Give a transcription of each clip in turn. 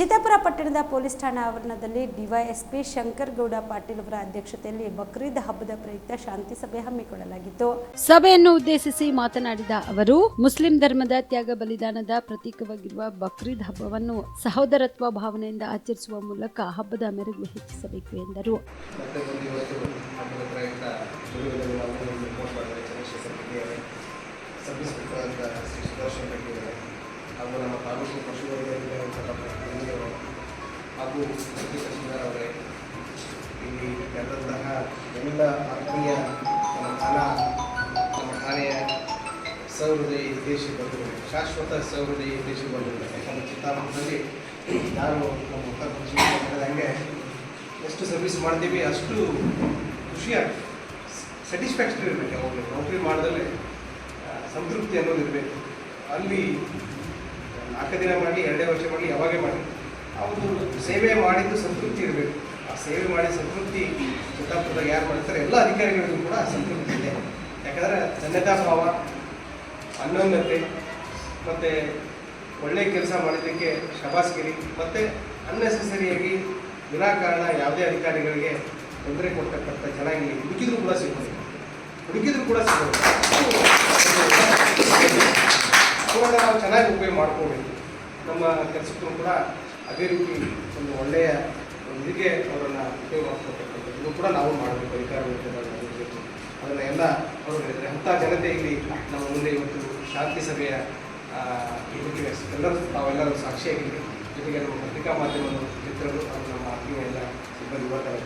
ಚಿತ್ತಾಪುರ ಪಟ್ಟಣದ ಪೊಲೀಸ್ ಠಾಣಾ ಆವರಣದಲ್ಲಿ ಡಿವೈಎಸ್ಪಿ ಶಂಕರ್ ಗೌಡ ಪಾಟೀಲ್ ಅವರ ಅಧ್ಯಕ್ಷತೆಯಲ್ಲಿ ಬಕ್ರೀದ್ ಹಬ್ಬದ ಪ್ರಯುಕ್ತ ಶಾಂತಿ ಸಭೆ ಹಮ್ಮಿಕೊಳ್ಳಲಾಗಿತ್ತು. ಸಭೆಯನ್ನು ಉದ್ದೇಶಿಸಿ ಮಾತನಾಡಿದ ಅವರು ಮುಸ್ಲಿಂ ಧರ್ಮದ ತ್ಯಾಗ ಬಲಿದಾನದ ಪ್ರತೀಕವಾಗಿರುವ ಬಕ್ರೀದ್ ಹಬ್ಬವನ್ನು ಸಹೋದರತ್ವ ಭಾವನೆಯಿಂದ ಆಚರಿಸುವ ಮೂಲಕ ಹಬ್ಬದ ಮೆರುಗು ಹೆಚ್ಚಿಸಬೇಕು ಎಂದರು. ಹಾಗೂ ನಮ್ಮ ತಾಲೂಕು ಹಾಗೂ ಶ್ರೀ ತಹಶೀಲ್ದಾರ್ ಅವರೇ. ಇಲ್ಲಿ ಕರೆದಂತಹ ಎಲ್ಲ ಆತ್ಮೀಯ ನಮ್ಮ ಠಾಣಾ ನಮ್ಮ ಠಾಣೆಯ ಸಹೃದಯ ದೇಶಿ ಬಂಧುಗಳು ಶಾಶ್ವತ ಸಹೃದಯ ದೇಶಿ ಬಂಧುಗಳು ಯಾಕಂದರೆ ಚಿತ್ತಾಪುರದಲ್ಲಿ ನಾನು ನಮ್ಮ ಉತ್ತರ ಪಶ್ಚಿಮ ಕನ್ನಡದಂಗೆ ಎಷ್ಟು ಸರ್ವಿಸ್ ಮಾಡ್ತೀವಿ ಅಷ್ಟು ಖುಷಿಯಾಗ್ತದೆ ಸ್ಯಾಟಿಸ್ಫ್ಯಾಕ್ಷನ್ ಇರಬೇಕು ಯಾವಾಗಲೂ. ನೌಕರಿ ಮಾಡಿದಲ್ಲಿ ಸಂತೃಪ್ತಿ ಅನ್ನೋದು ಇರಬೇಕು. ಅಲ್ಲಿ ನಾಲ್ಕು ದಿನ ಮಾಡಿ, ಎರಡೇ ವರ್ಷ ಮಾಡಿ, ಯಾವಾಗೇ ಮಾಡಲಿ ಅವರು ಸೇವೆ ಮಾಡಿದ್ದು ಸಂತೃಪ್ತಿ ಇರಬೇಕು. ಆ ಸೇವೆ ಮಾಡಿದ ಸಂತೃಪ್ತಿ ಚಿತ್ತಾಪುರದಾಗ ಯಾರು ಮಾಡ್ತಾರೆ, ಎಲ್ಲ ಅಧಿಕಾರಿಗಳಿಗೂ ಕೂಡ ಸಂತೃಪ್ತಿ ಇದೆ. ಯಾಕಂದರೆ ಧನ್ಯತಾ ಭಾವ ಅನ್ಯೋನ್ಯತೆ ಮತ್ತು ಒಳ್ಳೆಯ ಕೆಲಸ ಮಾಡಿದ್ದಕ್ಕೆ ಶಬಾಸ್ಗಿರಿ, ಮತ್ತು ಅನ್ನೆಸೆಸರಿಯಾಗಿ ವಿನಾಕಾರಣ ಯಾವುದೇ ಅಧಿಕಾರಿಗಳಿಗೆ ತೊಂದರೆ ಕೊಡ್ತಕ್ಕಂಥ ಜನ ಇಲ್ಲಿ ಹುಡುಕಿದ್ರು ಕೂಡ ಸಿಗ್ಬೋದು. ಹುಡುಕಿದ್ರು ಕೂಡ ಅವುಗಳನ್ನ ನಾವು ಚೆನ್ನಾಗಿ ಉಪಯೋಗ ಮಾಡ್ಕೋಬೇಕು. ನಮ್ಮ ಕೆಲಸಕ್ಕೂ ಕೂಡ ಅದೇ ರೀತಿ ಒಂದು ಒಳ್ಳೆಯ ಒಂದು ಇದಕ್ಕೆ ಅವರನ್ನು ಮಾಡ್ಕೊಳ್ತಕ್ಕಂಥದ್ದು ಕೂಡ ನಾವು ಮಾಡಬೇಕು ಅಧಿಕಾರ ಅದನ್ನು ಎಲ್ಲ ಅವರು ಹೇಳಿದರೆ, ಅಂಥ ಜನತೆ ಇಲ್ಲಿ ನಮ್ಮ ಮುಂದೆ ಇವತ್ತು ಶಾಂತಿ ಸಭೆಯ ಇದಕ್ಕೆ ಎಲ್ಲರೂ ತಾವೆಲ್ಲರೂ ಸಾಕ್ಷಿಯಾಗಿದ್ದೀವಿ ಜೊತೆಗೆ ನಮ್ಮ ಪತ್ರಿಕಾ ಮಾಧ್ಯಮದ ಮಿತ್ರರು ಹಾಗೂ ನಮ್ಮ ಆತ್ಮೀಯ ಎಲ್ಲ ಸಿಬ್ಬಂದಿ ಇದ್ದಾರೆ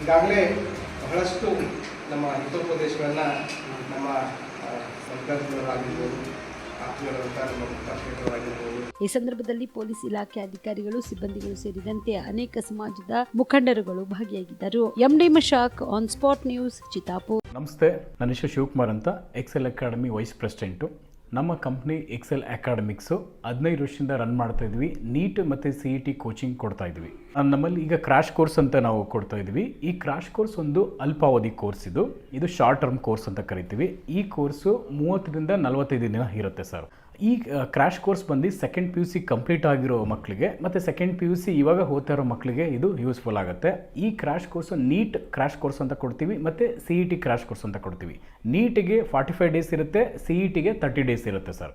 ಈಗಾಗಲೇ ಬಹಳಷ್ಟು ನಮ್ಮ ಹಿತೋಪದೇಶಗಳನ್ನು ನಮ್ಮ ಸರ್ಕಾರದವರಾಗಿರ್ಬೋದು ಈ ಸಂದರ್ಭದಲ್ಲಿ ಪೊಲೀಸ್ ಇಲಾಖೆ ಅಧಿಕಾರಿಗಳು, ಸಿಬ್ಬಂದಿಗಳು ಸೇರಿದಂತೆ ಅನೇಕ ಸಮಾಜದ ಮುಖಂಡರುಗಳು ಭಾಗಿಯಾಗಿದ್ದರು. MD Mashak on spot news Chitapur ನಮಸ್ತೆ, ನನ್ನ ಹೆಸರು ಶಿವಕುಮಾರ್ ಅಂತ ಎಕ್ಸೆಲ್ ಅಕಾಡೆಮಿ ವೈಸ್ ಪ್ರೆಸಿಡೆಂಟು ನಮ್ಮ ಕಂಪ್ನಿ ಎಕ್ಸೆಲ್ ಅಕಾಡೆಮಿಕ್ಸು ಹದಿನೈದು ವರ್ಷದಿಂದ ರನ್ ಮಾಡ್ತಾ ಇದ್ವಿ. ನೀಟ್ ಮತ್ತು ಸಿ ಇ ಟಿ ಕೋಚಿಂಗ್ ಕೊಡ್ತಾ ಇದ್ವಿ. ನಮ್ಮಲ್ಲಿ ಈಗ ಕ್ರಾಶ್ ಕೋರ್ಸ್ ಅಂತ ನಾವು ಕೊಡ್ತಾ ಇದ್ವಿ. ಈ ಕ್ರಾಶ್ ಕೋರ್ಸ್ ಒಂದು ಅಲ್ಪಾವಧಿ ಕೋರ್ಸ್ ಇದು. ಇದು ಶಾರ್ಟ್ ಟರ್ಮ್ ಕೋರ್ಸ್ ಅಂತ ಕರಿತೀವಿ. ಈ ಕೋರ್ಸು ಮೂವತ್ತರಿಂದ ನಲವತ್ತೈದು ದಿನ ಇರುತ್ತೆ ಸರ್. ಈ ಕ್ರಾಶ್ ಕೋರ್ಸ್ ಬಂದು second P U C complete ಆಗಿರೋ ಮಕ್ಕಳಿಗೆ ಮತ್ತು ಸೆಕೆಂಡ್ ಪಿ ಯು ಸಿ ಇವಾಗ ಓದ್ತಾ ಮಕ್ಕಳಿಗೆ ಇದು ಯೂಸ್ಫುಲ್ ಆಗುತ್ತೆ. ಈ crash course NEET crash course ಅಂತ ಕೊಡ್ತೀವಿ ಮತ್ತು C E T crash course ಅಂತ ಕೊಡ್ತೀವಿ. ನೀಟಿಗೆ ಫಾರ್ಟಿ ಫೈವ್ ಡೇಸ್ ಇರುತ್ತೆ ಸಿ ಇ ಟಿಗೆ ತರ್ಟಿ ಡೇಸ್ ಇರುತ್ತೆ ಸರ್.